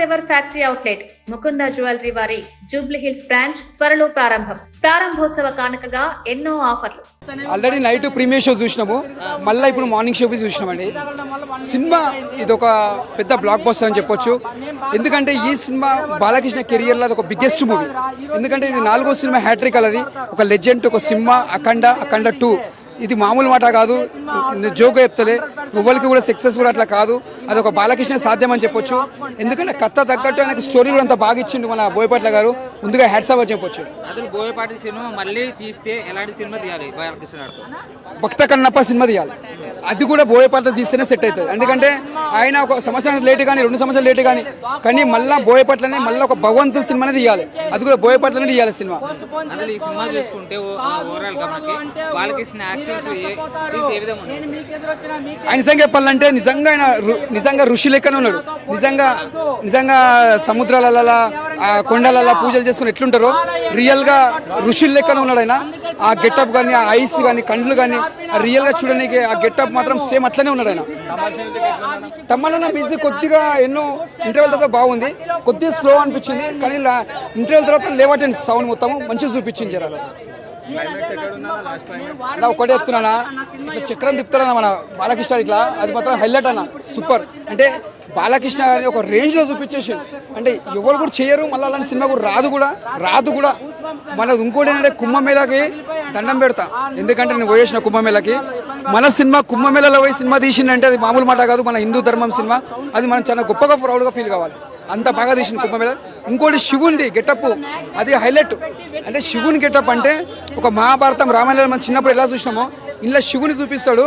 First ever factory outlet Mukunda jewellery వారి Jubilee hills branch త్వరలో ప్రారంభం. ప్రారంభోత్సవ కానుకగా ఎన్నో ఆఫర్లు. ఆల్రెడీ నైట్ ప్రీమియర్ షో చూసినాము. మళ్ళీ ఇప్పుడు మార్నింగ్ షో చూసినామండి. సినిమా ఇది ఒక పెద్ద బ్లాక్ బస్టర్ అని చెప్పొచ్చు. ఎందుకంటే ఈ సినిమా బాలకృష్ణ కెరియర్లో లో ఒక బిగ్గెస్ట్ మూవీ ఎందుకంటే ఇది నాలుగో సినిమా హ్యాట్రిక్ అలది. ఒక లెజెండ్ ఒక సినిమా అఖండ అఖండ టూ ఇది మామూలు మాట కాదు. జోక్ చెప్తలే. ఎవరికి కూడా సక్సెస్ కూడా అట్లా కాదు. అది ఒక బాలకృష్ణ సాధ్యం అని చెప్పొచ్చు. ఎందుకంటే కథ తగ్గట్టు ఆయనకు స్టోరీ కూడా అంత బాగా ఇచ్చిండు మన బోయపట్ల గారు. ముందుగా హ్యాట్సాప్ అని చెప్పొచ్చు. అసలు బోయపాటి సినిమా మళ్ళీ తీస్తే ఎలాంటి సినిమా తీయాలి బాలకృష్ణ గారితో? భక్త కన్నప్ప సినిమా తీయాలి. అది కూడా బోయపాట్ల తీస్తేనే సెట్ అవుతుంది. ఎందుకంటే ఆయన ఒక సంవత్సరం లేట్ కానీ రెండు సంవత్సరాలు లేట్ కానీ కానీ మళ్ళీ బోయపట్లనే మళ్ళీ ఒక భగవంతు సినిమానే తీయాలి. అది కూడా బోయపట్లనే తీయాలి సినిమా. బాలకృష్ణ ఆయన నిజంగా చెప్పాలంటే నిజంగా ఆయన నిజంగా ఋషి లెక్కనే ఉన్నాడు. నిజంగా నిజంగా సముద్రాలలో కొండలలో పూజలు చేసుకుని ఎట్లుంటారో రియల్గా ఋషుల లెక్కనే ఉన్నాడు ఆయన. ఆ గెటప్ కానీ ఆ ఐస్ కానీ కండ్లు కానీ రియల్గా చూడడానికి ఆ గెటప్ మాత్రం సేమ్ అట్లనే ఉన్నాడు ఆయన. తమ్మన్న మ్యూజిక్ కొద్దిగా ఎన్నో ఇంటర్వెల్ తర్వాత బాగుంది. కొద్దిగా స్లో అనిపించింది. కానీ ఇంటర్వెల్ తర్వాత లేవటండి సౌండ్ మొత్తం మంచిగా చూపించింది జర. నా ఒకటే చెప్తున్నానా? ఇట్లా చక్రం తిప్పుతారన్న మన బాలకృష్ణ ఇట్లా? అది మాత్రం హైలైట్ అన్న. సూపర్. అంటే బాలకృష్ణ గారిని ఒక రేంజ్లో చూపించేసి అంటే ఎవరు కూడా చేయరు మళ్ళీ అలాంటి సినిమా కూడా రాదు కూడా రాదు కూడా. మన ఇంకోటి ఏంటంటే కుంభమేళకి దండం పెడతా. ఎందుకంటే నేను పోయేసిన కుంభమేళకి. మన సినిమా కుంభమేళలో పోయి సినిమా తీసిందంటే అది మామూలు మాట కాదు మన హిందూ ధర్మం సినిమా. అది మనం చాలా గొప్పగా ప్రౌడ్గా ఫీల్ కావాలి. అంత బాగా తీసిన కుంభమేళ ఇంకోటి శివునిది గెటప్. అది హైలైట్. అంటే శివుని గెటప్ అంటే ఒక మహాభారతం రామాయణం మనం చిన్నప్పుడు ఎలా చూసినామో ఇంట్లో శివుని చూపిస్తాడు.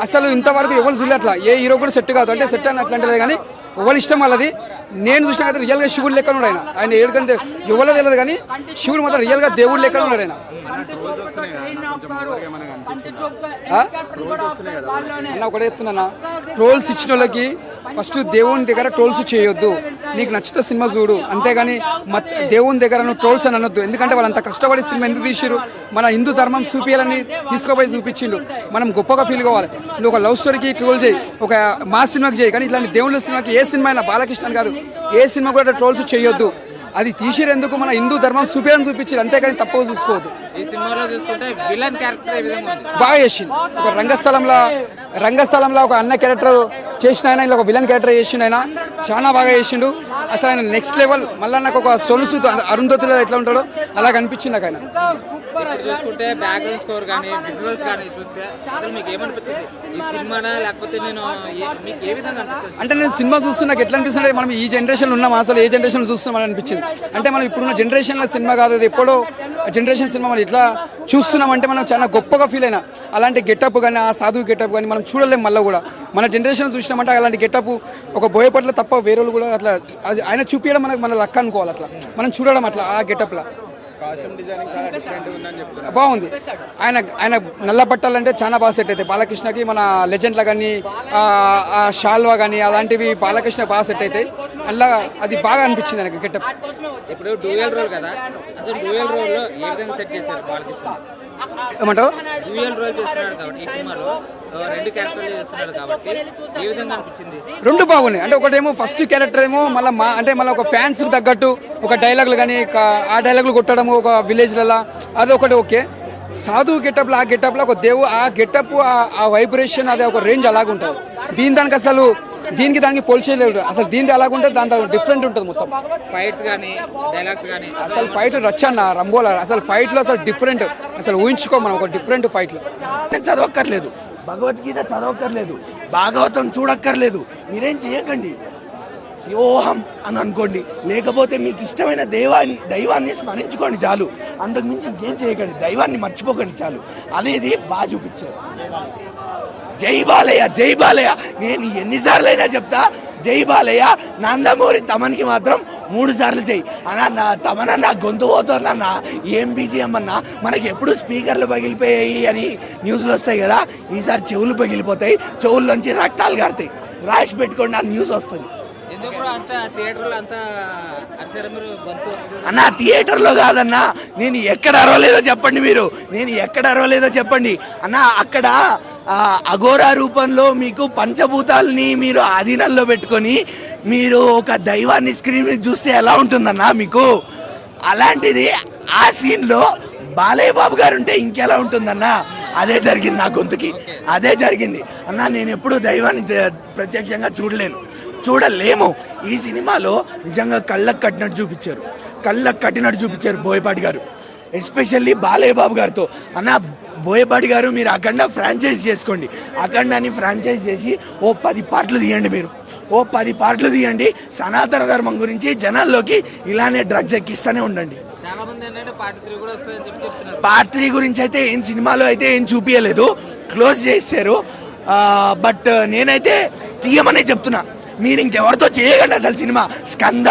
అసలు ఇంతవరకు ఎవరు చూడలే అట్లా. ఏ హీరో కూడా సెట్ కాదు. అంటే సెట్ అని అట్లాంటిదే కానీ ఎవరి ఇష్టం వాళ్ళది. నేను చూసిన అయితే రియల్గా శివుడు లెక్క ఉన్నాడు ఆయన. ఆయన ఏడుకంటే ఎవరో తెలియదు కానీ శివుడు మాత్రం రియల్గా దేవుడు లెక్క ఉన్నాడు ఆయన. అన్న ఒకటే చెప్తున్నా ట్రోల్స్ ఇచ్చిన వాళ్ళకి ఫస్ట్ దేవుని దగ్గర ట్రోల్స్ చేయొద్దు. నీకు నచ్చితే సినిమా చూడు. అంతేగాని మత్ దేవుని దగ్గర నువ్వు ట్రోల్స్ అని అనొద్దు. ఎందుకంటే వాళ్ళంత కష్టపడి సినిమా ఎందుకు తీసిరు మన హిందూ ధర్మం చూపించాలని తీసుకుపోయి చూపించిండు. మనం గొప్పగా ఫీల్ కావాలి. నువ్వు ఒక లవ్ స్టోరీకి ట్రోల్ చేయి. ఒక మా సినిమాకి చేయి. కానీ ఇట్లాంటి దేవుళ్ళ సినిమాకి ఏ సినిమా అయినా బాలకృష్ణ అని కాదు ఏ సినిమా కూడా ట్రోల్స్ చేయొద్దు. అది తీసిరెందుకు మన హిందూ ధర్మం చూపించాలని చూపించారు అంతేగాని తప్పుగా చూసుకోవద్దు. బాగా చేసిండు. ఒక రంగస్థలంలో రంగస్థలంలో ఒక అన్న క్యారెక్టర్ చేసిన ఆయన ఇలా ఒక విలన్ క్యారెక్టర్ చేసిండు ఆయన. చాలా బాగా చేసిండు. అసలు ఆయన నెక్స్ట్ లెవెల్ మళ్ళీ నాకు ఒక సొలుసు అరుంధతిలో ఎట్లా ఉంటాడో అలా కనిపించింది నాకు ఆయన. చూసుకుంటే బ్యాక్గ్రౌండ్ స్కోర్ కానీ విజువల్స్ కానీ చూస్తే అసలు మీకు ఏమనిపించింది? ఈ సినిమానా లేకపోతే నేను మీకు ఏ విధంగా అనిపించింది అంటే నేను సినిమా చూస్తున్నా నాకు ఎట్లా అనిపిస్తుంది మనం ఈ జనరేషన్ ఉన్నాం అసలు ఏ జనరేషన్ చూస్తున్నాం అని అనిపించింది. అంటే మనం ఇప్పుడున్న జనరేషన్లో సినిమా కాదు అది ఎప్పుడో జనరేషన్ సినిమా మనం ఇట్లా చూస్తున్నాం అంటే మనం చాలా గొప్పగా ఫీల్ అయినా. అలాంటి గెటప్ కానీ ఆ సాధువు గెటప్ కానీ మనం చూడలేం మళ్ళీ కూడా. మన జనరేషన్ చూసినామంటే అలాంటి గెటప్ ఒక బోయపట్ల తప్ప వేరే వాళ్ళు కూడా అట్లా అది ఆయన చూపించడం మనకు మన లక్క అనుకోవాలి అట్లా. మనం చూడడం అట్లా ఆ గెటప్లో బాగుంది. ఆయన ఆయన నల్ల బట్టలు అంటే చాలా బాగా సెట్ అవుతాయి. బాలకృష్ణకి మన లెజెండ్ల కానీ ఆ షాల్వా కానీ అలాంటివి బాలకృష్ణ బాగా సెట్ అవుతాయి. అలా అది బాగా అనిపించింది నాకు గెటప్. ఇప్పుడు డ్యూయల్ రోల్ కదా. అసలు డ్యూయల్ రోల్లో ఏ విధంగా సెట్ చేశారు బాలకృష్ణ? ఏమంటావు? రెండు బాగున్నాయి. అంటే ఒకటేమో ఫస్ట్ క్యారెక్టర్ ఏమో మళ్ళీ మా అంటే మళ్ళీ ఒక ఫ్యాన్స్ తగ్గట్టు ఒక డైలాగులు కానీ ఆ డైలాగులు కొట్టడము ఒక విలేజ్లలో అది ఒకటి ఓకే. సాధువు గెటప్లో ఆ గెటప్లో ఒక దేవు ఆ గెటప్ ఆ వైబ్రేషన్ అది ఒక రేంజ్ అలాగ ఉంటుంది దీని దానికి అసలు దీనికి దానికి పోల్చేయలేడు అసలు దీనికి అలాగుంటే దాని దాని డిఫరెంట్ ఉంటుంది మొత్తం. ఫైట్స్ కానీ డైలాగ్స్ కానీ అసలు ఫైట్ రచ్చన్న రంబోలా అసలు ఫైట్లో అసలు డిఫరెంట్ అసలు ఊహించుకో మనం ఒక డిఫరెంట్ ఫైట్లో అంటే చదవక్కర్లేదు. భగవద్గీత చదవక్కర్లేదు. భాగవతం చూడక్కర్లేదు. మీరేం చేయకండి. శివోహం అని అనుకోండి. లేకపోతే మీకు ఇష్టమైన దైవాన్ని దైవాన్ని స్మరించుకోండి చాలు. అంతకు మించి ఇంకేం చేయకండి. దైవాన్ని మర్చిపోకండి చాలు. అనేది బాగా చూపించారు. జై బాలయ్య జై బాలయ్య. నేను ఎన్నిసార్లైనా చెప్తా జై బాలయ్య నందమూరి తమన్కి మాత్రం మూడు సార్లు జై. అన్న నా తమన నా గొంతు పోతుందన్నా ఏం బీజిఎం అన్నా మనకి ఎప్పుడు స్పీకర్లు పగిలిపోయాయి అని న్యూస్లు వస్తాయి కదా ఈసారి చెవులు పగిలిపోతాయి చెవుల్లోంచి రక్తాలు కారుతాయి రాసి పెట్టుకోండి ఆ న్యూస్ వస్తుంది. అన్న థియేటర్లో కాదన్నా. నేను ఎక్కడ అరవలేదో చెప్పండి మీరు. నేను ఎక్కడ అరవలేదో చెప్పండి. అన్న అక్కడ అఘోరా రూపంలో మీకు పంచభూతాలని మీరు ఆధీనంలో పెట్టుకొని మీరు ఒక దైవాన్ని స్క్రీన్ మీద చూస్తే ఎలా ఉంటుందన్నా మీకు? అలాంటిది ఆ సీన్లో బాలయ్య బాబు గారు ఉంటే ఇంకెలా ఉంటుందన్నా? అదే జరిగింది నా గొంతుకి. అదే జరిగింది. అన్న నేను ఎప్పుడు దైవాన్ని ప్రత్యక్షంగా చూడలేను. చూడలేము. ఈ సినిమాలో నిజంగా కళ్ళకు కట్టినట్టు చూపించారు. కళ్ళకు కట్టినట్టు చూపించారు బోయపాటి గారు. ఎస్పెషల్లీ బాలయ్య బాబు గారితో. అన్న బోయపాటి గారు మీరు అఖండ ఫ్రాంచైజ్ చేసుకోండి. అఖండాన్ని ఫ్రాంచైజ్ చేసి ఓ పది పాటలు తీయండి మీరు. ఓ పది పాటలు తీయండి. సనాతన ధర్మం గురించి జనాల్లోకి ఇలానే డ్రగ్స్ ఎక్కిస్తూనే ఉండండి. పార్ట్ త్రీ గురించి అయితే ఏం సినిమాలో అయితే ఏం చూపించలేదు క్లోజ్ చేశారు. బట్ నేనైతే తీయమనే చెప్తున్నా. మీరు ఇంకెవరితో చేయకండి అసలు సినిమా. స్కంద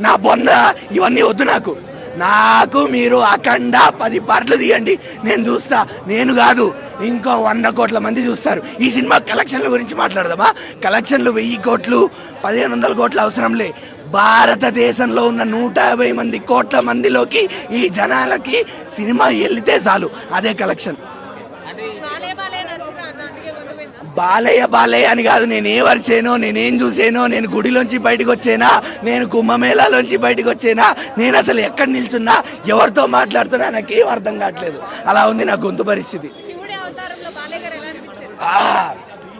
నా బొంద ఇవన్నీ వద్దు నాకు. నాకు మీరు అఖండ పది పాటలు తీయండి. నేను చూస్తా. నేను కాదు ఇంకో వంద కోట్ల మంది చూస్తారు. ఈ సినిమా కలెక్షన్ల గురించి మాట్లాడదామా? కలెక్షన్లు వెయ్యి కోట్లు పదిహేను వందల కోట్లు అవసరంలే. భారతదేశంలో ఉన్న నూట యాభై మంది కోట్ల మందిలోకి ఈ జనాలకి సినిమా వెళ్తే చాలు. అదే కలెక్షన్. బాలయ్య బాలయ్య అని కాదు నేను ఏ వరిసేనో నేనేం చూసేనో నేను గుడిలోంచి బయటకు వచ్చేనా నేను కుంభమేళాలోంచి బయటకు వచ్చేనా నేను అసలు ఎక్కడ నిల్చున్నా ఎవరితో మాట్లాడుతున్నా నాకేం అర్థం కావట్లేదు. అలా ఉంది నా గొంతు పరిస్థితి.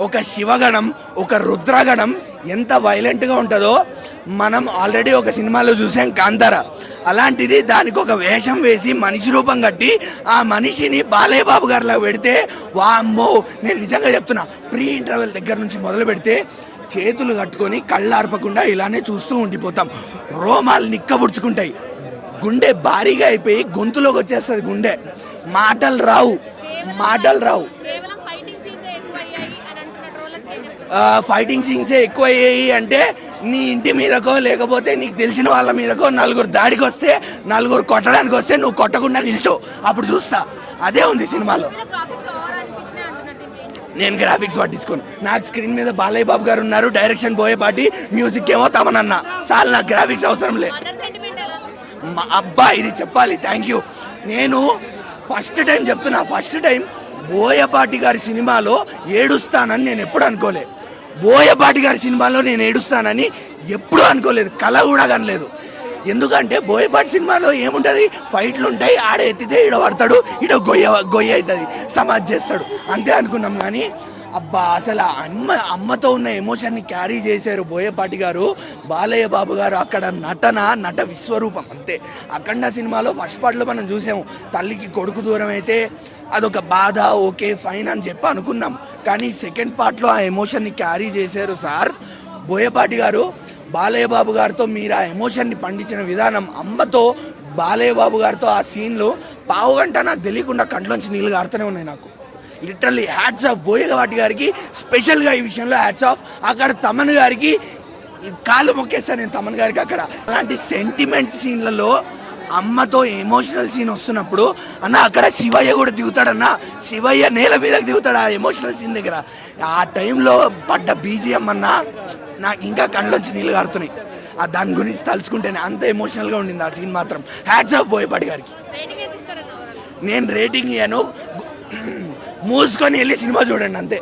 ఒక శివగణం ఒక రుద్రగణం ఎంత వైలెంట్గా ఉంటుందో మనం ఆల్రెడీ ఒక సినిమాలో చూసాం కాంతార. అలాంటిది దానికి ఒక వేషం వేసి మనిషి రూపం కట్టి ఆ మనిషిని బాలయ్య బాబు గారిలా పెడితే వామ్మో నేను నిజంగా చెప్తున్నా ప్రీ ఇంటర్వెల్ దగ్గర నుంచి మొదలు పెడితే చేతులు కట్టుకొని కళ్ళు ఆర్పకుండా ఇలానే చూస్తూ ఉండిపోతాం. రోమాలు నిక్కబుడుచుకుంటాయి. గుండె భారీగా అయిపోయి గొంతులోకి వచ్చేస్తుంది గుండె. మాటలు రావు. మాటలు రావు కేవలం ఫైటింగ్ సీన్స్ ఎక్కువ అయ్యాయి అని అంటున్న ట్రోలర్స్ ఏం చెప్తారు ఆ, ఫైటింగ్ సీన్సే ఎక్కువ అయ్యాయి అంటే నీ ఇంటి మీదకో లేకపోతే నీకు తెలిసిన వాళ్ళ మీదకో నలుగురు దాడికి వస్తే నలుగురు కొట్టడానికి వస్తే నువ్వు కొట్టకుండా నిల్చో. అప్పుడు చూస్తా. అదే ఉంది సినిమాలో. నేను గ్రాఫిక్స్ పట్టించుకోను. నాకు స్క్రీన్ మీద బాలయ్య బాబు గారు ఉన్నారు డైరెక్షన్ పోయేపాటి మ్యూజిక్ ఏమో తమనన్న. చాలు నాకు గ్రాఫిక్స్ అవసరం లే. అబ్బా ఇది చెప్పాలి. థ్యాంక్ యూ నేను ఫస్ట్ టైం చెప్తున్నా ఫస్ట్ టైం బోయపాటి గారి సినిమాలో ఏడుస్తానని నేను ఎప్పుడు అనుకోలే. బోయపాటి గారి సినిమాలో నేను ఏడుస్తానని ఎప్పుడూ అనుకోలేదు కళ కూడా కనలేదు. ఎందుకంటే బోయపాటి సినిమాలో ఏముంటుంది? ఫైట్లు ఉంటాయి ఆడ ఎత్తితే ఈడ పడతాడు ఈడ గొయ్య గొయ్య అవుతుంది సమాజ్ చేస్తాడు. అంతే అనుకున్నాం కానీ అబ్బా అసలు అమ్మ అమ్మతో ఉన్న ఎమోషన్ని క్యారీ చేశారు బోయపాటి గారు. బాలయ్య బాబు గారు అక్కడ నటన నట విశ్వరూపం అంతే. అఖండ సినిమాలో ఫస్ట్ పార్ట్లో మనం చూసాము తల్లికి కొడుకు దూరం అయితే అదొక బాధ ఓకే ఫైన్ అని చెప్పి అనుకున్నాం. కానీ సెకండ్ పార్ట్లో ఆ ఎమోషన్ని క్యారీ చేశారు సార్ బోయపాటి గారు. బాలయ్య బాబు గారితో మీరు ఆ ఎమోషన్ని పండించిన విధానం అమ్మతో బాలయ్య బాబు గారితో ఆ సీన్లో పావు గంట నాకు తెలియకుండా కంట్లోంచి నీళ్ళు గారుతూనే ఉన్నాయి నాకు. లిటరల్లీ హ్యాట్స్ ఆఫ్ బోయగవాటి గారికి స్పెషల్గా ఈ విషయంలో హ్యాట్స్ ఆఫ్ అక్కడ తమన్ గారికి కాళ్ళు మొక్కేస్తాను నేను తమన్ గారికి అక్కడ. అలాంటి సెంటిమెంట్ సీన్లలో అమ్మతో ఎమోషనల్ సీన్ వస్తున్నప్పుడు అన్న అక్కడ శివయ్య కూడా దిగుతాడన్న శివయ్య నేల మీదకి దిగుతాడు ఆ ఎమోషనల్ సీన్ దగ్గర. ఆ టైంలో పడ్డ బీజిఎం అన్న నాకు ఇంకా కళ్ళొచ్చి నీళ్ళు కారుతున్నాయి. ఆ దాని గురించి తలుచుకుంటేనే అంత ఎమోషనల్గా ఉండింది ఆ సీన్ మాత్రం. హ్యాట్స్ ఆఫ్ బోయపాటి గారికి. నేను రేటింగ్ ఇయ్యాను. మూసుకొని వెళ్ళి సినిమా చూడండి అంతే.